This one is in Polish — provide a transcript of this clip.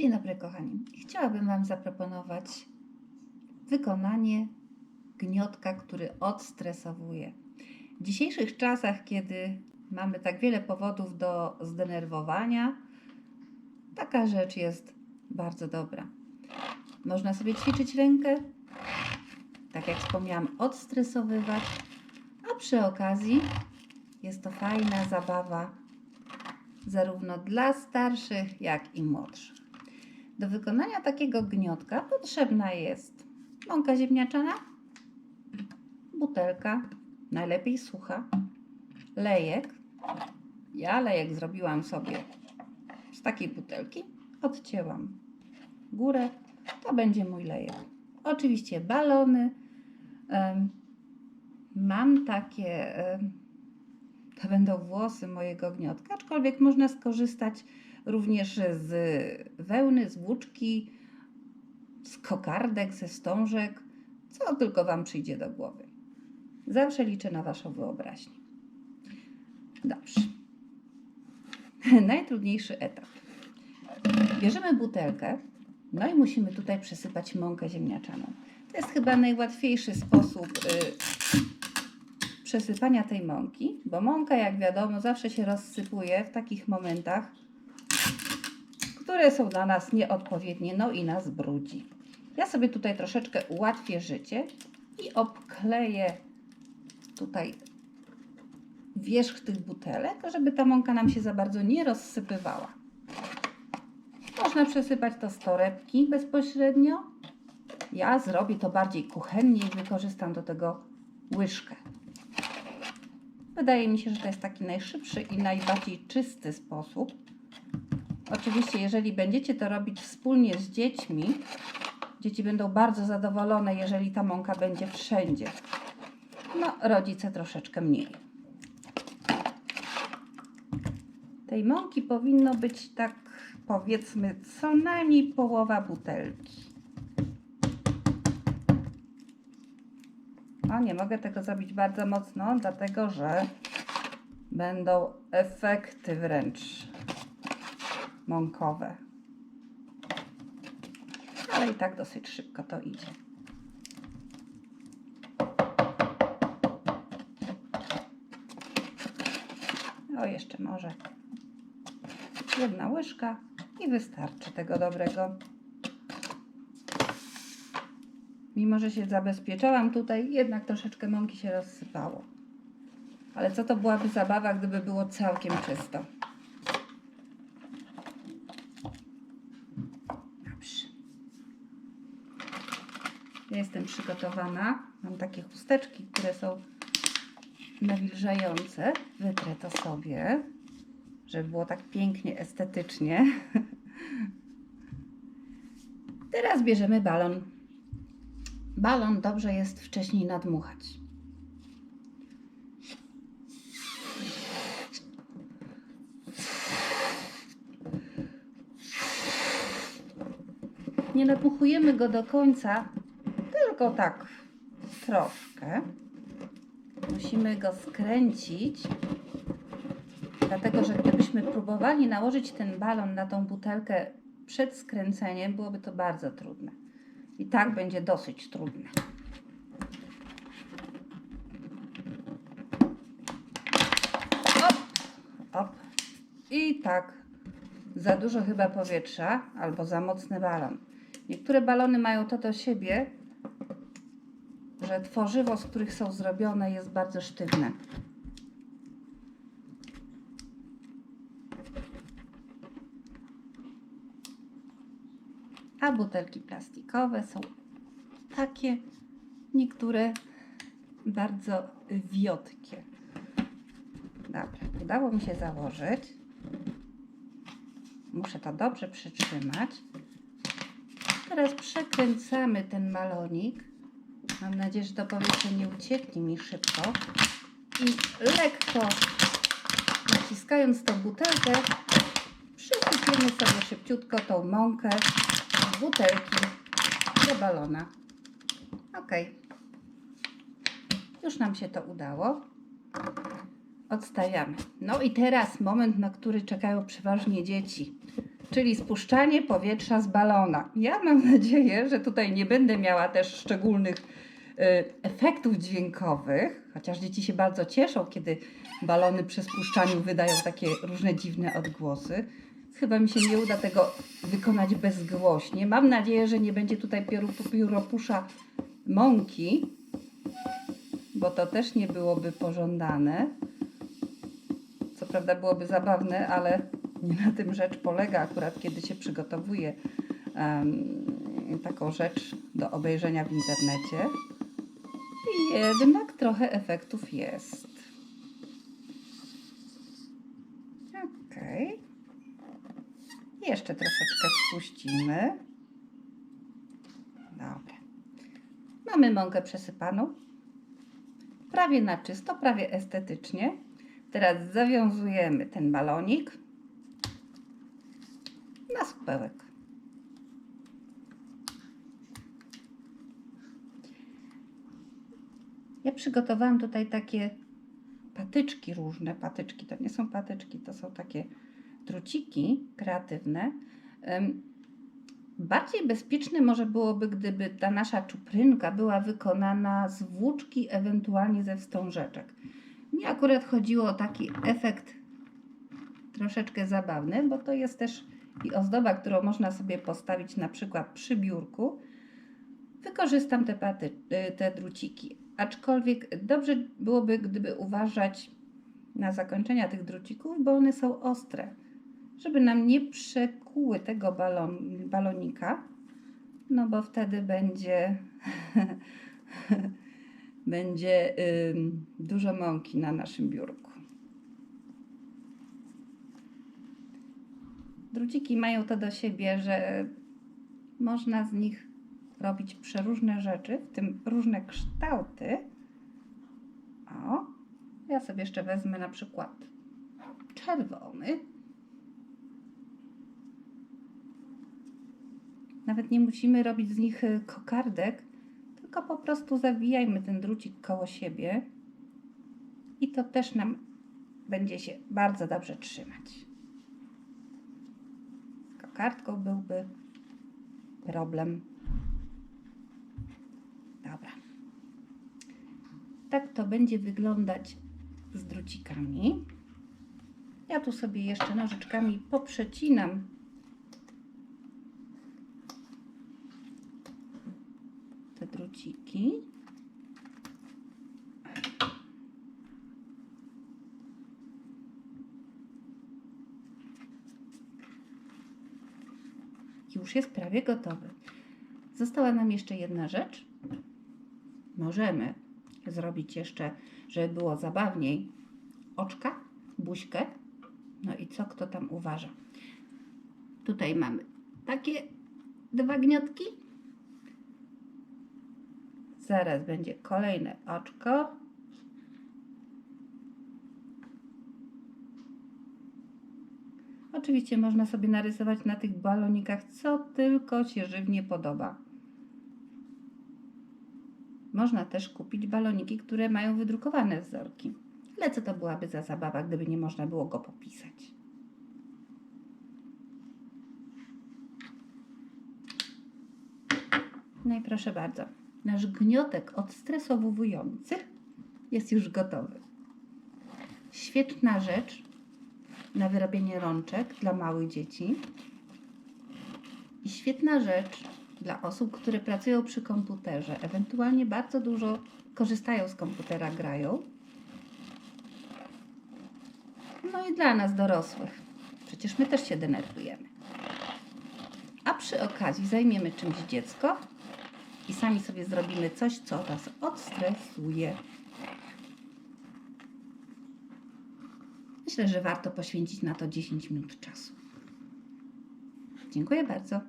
Dzień dobry, kochani. Chciałabym Wam zaproponować wykonanie gniotka, który odstresowuje. W dzisiejszych czasach, kiedy mamy tak wiele powodów do zdenerwowania, taka rzecz jest bardzo dobra. Można sobie ćwiczyć rękę, tak jak wspomniałam, odstresowywać, a przy okazji jest to fajna zabawa zarówno dla starszych, jak i młodszych. Do wykonania takiego gniotka potrzebna jest mąka ziemniaczana, butelka, najlepiej sucha, lejek. Ja lejek zrobiłam sobie z takiej butelki, odcięłam górę, to będzie mój lejek. Oczywiście balony. Mam takie, to będą włosy mojego gniotka, aczkolwiek można skorzystać również z wełny, z włóczki, z kokardek, ze wstążek, co tylko Wam przyjdzie do głowy. Zawsze liczę na Waszą wyobraźnię. Dobrze. Najtrudniejszy etap. Bierzemy butelkę, no i musimy tutaj przesypać mąkę ziemniaczaną. To jest chyba najłatwiejszy sposób y, przesypania tej mąki, bo mąka, jak wiadomo, zawsze się rozsypuje w takich momentach, które są dla nas nieodpowiednie, no i nas brudzi. Ja sobie tutaj troszeczkę ułatwię życie i obkleję tutaj wierzch tych butelek, żeby ta mąka nam się za bardzo nie rozsypywała. Można przesypać to z torebki bezpośrednio. Ja zrobię to bardziej kuchennie i wykorzystam do tego łyżkę. Wydaje mi się, że to jest taki najszybszy i najbardziej czysty sposób. Oczywiście, jeżeli będziecie to robić wspólnie z dziećmi, dzieci będą bardzo zadowolone, jeżeli ta mąka będzie wszędzie. No, rodzice troszeczkę mniej. Tej mąki powinno być tak, powiedzmy, co najmniej połowa butelki. O, nie mogę tego zrobić bardzo mocno, dlatego że będą efekty wręcz mąkowe. Ale i tak dosyć szybko to idzie. O, jeszcze może jedna łyżka i wystarczy tego dobrego. Mimo, że się zabezpieczałam tutaj, jednak troszeczkę mąki się rozsypało. Ale co to byłaby zabawa, gdyby było całkiem czysto. Dobrze. Ja jestem przygotowana. Mam takie chusteczki, które są nawilżające. Wytrę to sobie, żeby było tak pięknie, estetycznie. Teraz bierzemy balon. Balon dobrze jest wcześniej nadmuchać. Nie nadmuchujemy go do końca, tylko tak troszkę. Musimy go skręcić, dlatego że gdybyśmy próbowali nałożyć ten balon na tą butelkę przed skręceniem, byłoby to bardzo trudne. I tak będzie dosyć trudne. Op, op. I tak za dużo chyba powietrza albo za mocny balon. Niektóre balony mają to do siebie, że tworzywo, z których są zrobione, jest bardzo sztywne. A butelki plastikowe są takie, niektóre bardzo wiotkie. Dobra, udało mi się założyć. Muszę to dobrze przytrzymać. Teraz przekręcamy ten balonik. Mam nadzieję, że to powietrze nie ucieknie mi szybko. I lekko naciskając tą butelkę, przysypiemy sobie szybciutko tą mąkę z butelki do balona. Ok. Już nam się to udało. Odstawiamy. No i teraz moment, na który czekają przeważnie dzieci. czyli spuszczanie powietrza z balona. Ja mam nadzieję, że tutaj nie będę miała też szczególnych efektów dźwiękowych, chociaż dzieci się bardzo cieszą, kiedy balony przy spuszczaniu wydają takie różne dziwne odgłosy. Chyba mi się nie uda tego wykonać bezgłośnie. Mam nadzieję, że nie będzie tutaj pióropusza mąki, bo to też nie byłoby pożądane. Co prawda byłoby zabawne, ale nie na tym rzecz polega akurat, kiedy się przygotowuje em, taką rzecz do obejrzenia w internecie. Jednak trochę efektów jest. Okej. Jeszcze troszeczkę spuścimy. Dobra. Mamy mąkę przesypaną. Prawie na czysto, prawie estetycznie. Teraz zawiązujemy ten balonik na supełek. Ja przygotowałam tutaj takie patyczki różne. Patyczki to nie są patyczki, to są takie druciki kreatywne. Bardziej bezpieczne może byłoby, gdyby ta nasza czuprynka była wykonana z włóczki, ewentualnie ze wstążeczek. Mi akurat chodziło o taki efekt troszeczkę zabawny, bo to jest też i ozdoba, którą można sobie postawić na przykład przy biurku. Wykorzystam te, paty, y, te druciki. Aczkolwiek dobrze byłoby, gdyby uważać na zakończenia tych drucików, bo one są ostre żeby nam nie przekuły tego balon, balonika, no bo wtedy będzie będzie ym, dużo mąki na naszym biurku. Druciki mają to do siebie, że można z nich robić przeróżne rzeczy, w tym różne kształty. O, ja sobie jeszcze wezmę na przykład czerwony. Nawet nie musimy robić z nich y, kokardek, tylko po prostu zawijajmy ten drucik koło siebie i to też nam będzie się bardzo dobrze trzymać. Z kokardką byłby problem. Dobra. Tak to będzie wyglądać z drucikami. Ja tu sobie jeszcze nożyczkami poprzecinam te druciki. Już jest prawie gotowy. Została nam jeszcze jedna rzecz. Możemy zrobić jeszcze, żeby było zabawniej, oczka, buźkę. No i co kto tam uważa? Tutaj mamy takie dwa gniotki. Zaraz będzie kolejne oczko. Oczywiście można sobie narysować na tych balonikach, co tylko się żywnie podoba. Można też kupić baloniki, które mają wydrukowane wzorki. Ale co to byłaby za zabawa, gdyby nie można było go popisać? No i proszę bardzo, nasz gniotek odstresowujący jest już gotowy. Świetna rzecz na wyrobienie rączek dla małych dzieci. I świetna rzecz dla osób, które pracują przy komputerze, ewentualnie bardzo dużo korzystają z komputera, grają. No i dla nas dorosłych. Przecież my też się denerwujemy. A przy okazji zajmiemy czymś dziecko i sami sobie zrobimy coś, co nas odstresuje. Myślę, że warto poświęcić na to 10 minut czasu. Dziękuję bardzo.